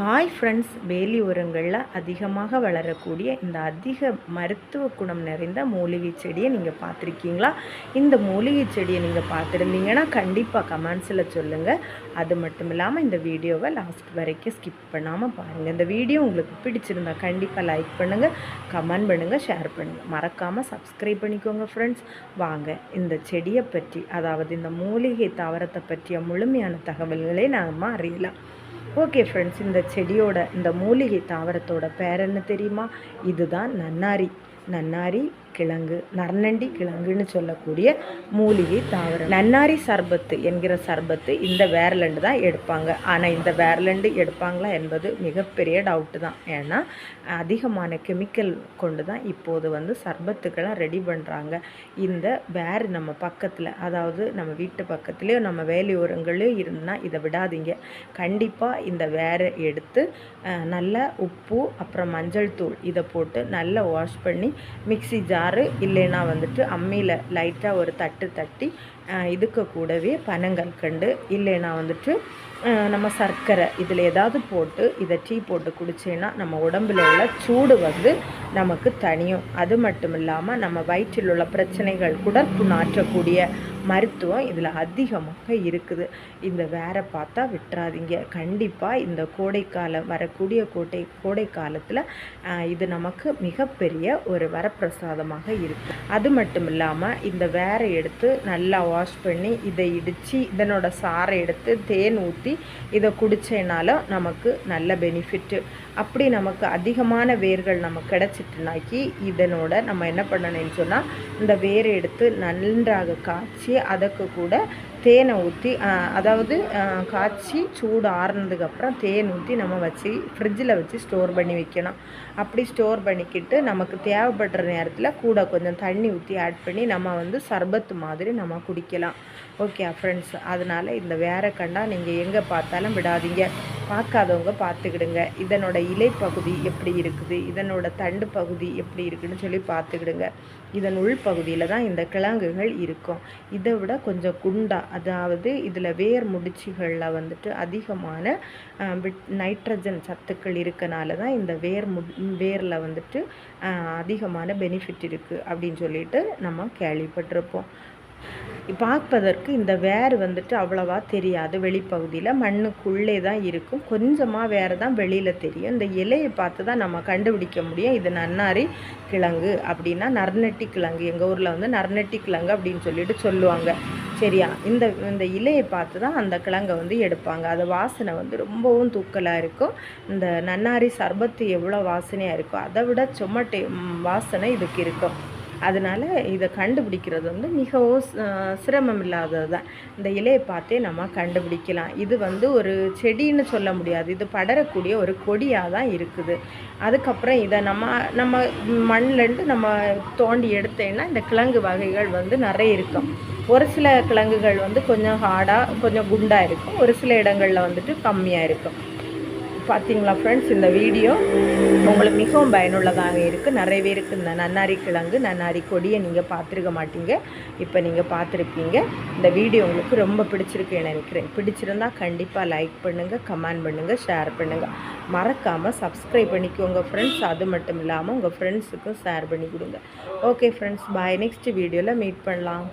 Hi friends வேலி உரங்களில் அதிகமாக வளரக்கூடிய இந்த அதிக மருத்துவ குணம் நிறைந்த மூலிகை செடியை நீங்கள் பார்த்துருக்கீங்களா? இந்த மூலிகை செடியை நீங்கள் பார்த்துருந்தீங்கன்னா கண்டிப்பாக கமெண்ட்ஸில் சொல்லுங்கள் அது மட்டும் இல்லாமல் இந்த வீடியோவை லாஸ்ட் வரைக்கும் ஸ்கிப் பண்ணாமல் பாருங்கள் இந்த வீடியோ உங்களுக்கு பிடிச்சிருந்தா கண்டிப்பாக லைக் பண்ணுங்கள் கமெண்ட் பண்ணுங்கள் ஷேர் பண்ணுங்கள் மறக்காமல் சப்ஸ்கிரைப் பண்ணிக்கோங்க ஃப்ரெண்ட்ஸ் வாங்க இந்த செடியை பற்றி அதாவது இந்த மூலிகை தாவரத்தை பற்றிய முழுமையான தகவல்களை நாம் அறியலாம். ஓகே ஃப்ரெண்ட்ஸ் இந்த செடியோட இந்த மூலிகை தாவரத்தோட பேர் என்ன தெரியுமா? இதுதான் நன்னாரி. நன்னாரி கிழங்கு நர்னண்டி கிழங்குன்னு சொல்லக்கூடிய மூலிகை தாவரம். நன்னாரி சர்பத்து என்கிற சர்பத்து இந்த வேர்லண்டு தான் எடுப்பாங்க. ஆனால் இந்த வேர்லண்டு எடுப்பாங்களா என்பது மிகப்பெரிய டவுட்டு தான். ஏன்னா அதிகமான கெமிக்கல் கொண்டு தான் இப்போது வந்து சர்பத்துக்கெல்லாம் ரெடி பண்ணுறாங்க இந்த வேர் நம்ம பக்கத்தில் அதாவது நம்ம வீட்டு பக்கத்துலேயோ நம்ம வேலையோரங்களையோ இருந்தால் இதை விடாதீங்க. கண்டிப்பாக இந்த வேரை எடுத்து நல்லா உப்பு அப்புறம் மஞ்சள் தூள் இதை போட்டு நல்லா வாஷ் பண்ணி மிக்சி ஜார் இல்லைன்னா வந்துட்டு அம்மியில் லைட்டாக ஒரு தட்டு தட்டி இதுக்கு கூடவே பனங்கற்கண்டு இல்லைன்னா வந்துட்டு நம்ம சர்க்கரை இதில் ஏதாவது போட்டு இதை டீ போட்டு குடிச்சேன்னா நம்ம உடம்பில் உள்ள சூடு வந்து நமக்கு தனியும் அது மட்டும் இல்லாமல் நம்ம வயிற்றில் உள்ள பிரச்சனைகள் குடற்புணாற்றக்கூடிய மருத்துவம் இதில் அதிகமாக இருக்குது. இந்த வேற பார்த்தா விட்டுறாதீங்க. கண்டிப்பாக இந்த கோடைக்காலம் வரக்கூடிய கோட்டை கோடை காலத்தில் இது நமக்கு மிகப்பெரிய ஒரு வரப்பிரசாதமாக இருக்குது அது மட்டும் இல்லாமல் இந்த வேற எடுத்து நல்லா வாஷ் பண்ணி இதை இடித்து இதனோட சாரை எடுத்து தேன் ஊற்றி இதை குடித்தேனால நமக்கு நல்ல பெனிஃபிட்டு அப்படி நமக்கு அதிகமான வேர்கள் நமக்கு கிடச்சிட்டுனாக்கி இதனோட நம்ம என்ன பண்ணணும்னு சொன்னால் இந்த வேரை எடுத்து நன்றாக காய்ச்சி அதுக்கு கூட தேனை ஊற்றி அதாவது காய்ச்சி சூடு ஆறுனதுக்கப்புறம் தேன் ஊற்றி நம்ம வச்சு ஃப்ரிட்ஜில் வச்சு ஸ்டோர் பண்ணி வைக்கணும். அப்படி ஸ்டோர் பண்ணிக்கிட்டு நமக்கு தேவைப்படுற நேரத்தில் கூட கொஞ்சம் தண்ணி ஊற்றி ஆட் பண்ணி நம்ம வந்து சர்பத்து மாதிரி நம்ம குடிக்கலாம். ஓகே ஃப்ரெண்ட்ஸ் அதனால் இந்த வேற கண்டா நீங்கள் எங்கே பார்த்தாலும் விடாதீங்க. பார்க்காதவங்க பார்த்துக்கிடுங்க. இதனோட இலை பகுதி எப்படி இருக்குது? இதனோட தண்டு பகுதி எப்படி இருக்குதுன்னு சொல்லி பார்த்துக்கிடுங்க. இதன் உள் பகுதியில் தான் இந்த கிழங்குகள் இருக்கும். இதை விட கொஞ்சம் குண்டா அதாவது இதில் வேர் முடிச்சுகளில் வந்துட்டு அதிகமான நைட்ரஜன் சத்துக்கள் இருக்கனால தான் இந்த வேர் மு வேரில் வந்துட்டு அதிகமான பெனிஃபிட் இருக்குது அப்படின்னு சொல்லிட்டு நம்ம கேள்விப்பட்டிருப்போம். பார்ப்பதற்கு இந்த வேர் வந்துட்டு அவ்வளவா தெரியாது. வெளிப்பகுதியில் மண்ணுக்குள்ளே தான் இருக்கும். கொஞ்சமாக வேறு தான் வெளியில் தெரியும். இந்த இலையை பார்த்து தான் நம்ம கண்டுபிடிக்க முடியும். இது நன்னாரி கிழங்கு அப்படின்னா நர்நெட்டி கிழங்கு. எங்கள் ஊரில் வந்து நர்நெட்டி கிழங்கு அப்படின்னு சொல்லிட்டு சொல்லுவாங்க. சரியா? இந்த இந்த இலையை பார்த்து தான் அந்த கிழங்கை வந்து எடுப்பாங்க. அது வாசனை வந்து ரொம்பவும் தூக்கலாக இருக்கும். இந்த நன்னாரி சர்பத்து எவ்வளோ வாசனையாக இருக்கும் அதை விட சொமட்டை வாசனை இதுக்கு இருக்கும். அதனால் இதை கண்டுபிடிக்கிறது வந்து மிகவும் சிரமம் இல்லாதது தான் இந்த இலையை பார்த்தே நம்ம கண்டுபிடிக்கலாம். இது வந்து ஒரு செடின்னு சொல்ல முடியாது. இது படரக்கூடிய ஒரு கொடியாக தான் இருக்குது. அதுக்கப்புறம் இதை நம்ம நம்ம மண்ணிலேருந்து நம்ம தோண்டி எடுத்தேன்னா இந்த கிழங்கு வகைகள் வந்து நிறைய இருக்கும். ஒரு சில கிழங்குகள் வந்து கொஞ்சம் ஹார்டாக கொஞ்சம் குண்டாக இருக்கும். ஒரு சில இடங்களில் வந்துட்டு கம்மியாக இருக்கும். பார்த்தீங்களா ஃப்ரெண்ட்ஸ் இந்த வீடியோ உங்களுக்கு மிகவும் பயனுள்ளதாக இருக்குது நிறைய பேருக்கு இந்த நன்னாரி கிழங்கு நன்னாரி கொடியை நீங்கள் பார்த்துருக்க மாட்டீங்க. இப்போ நீங்கள் பார்த்துருப்பீங்க. இந்த வீடியோ உங்களுக்கு ரொம்ப பிடிச்சிருக்கு நினைக்கிறேன். பிடிச்சிருந்தால் கண்டிப்பாக லைக் பண்ணுங்கள் கமெண்ட் பண்ணுங்கள் ஷேர் பண்ணுங்கள் மறக்காமல் சப்ஸ்கிரைப் பண்ணிக்கோங்க ஃப்ரெண்ட்ஸ் அது மட்டும் இல்லாமல் உங்கள் ஃப்ரெண்ட்ஸுக்கும் ஷேர் பண்ணி கொடுங்க. ஓகே ஃப்ரெண்ட்ஸ் பாய் நெக்ஸ்ட் வீடியோவில் மீட் பண்ணலாம்.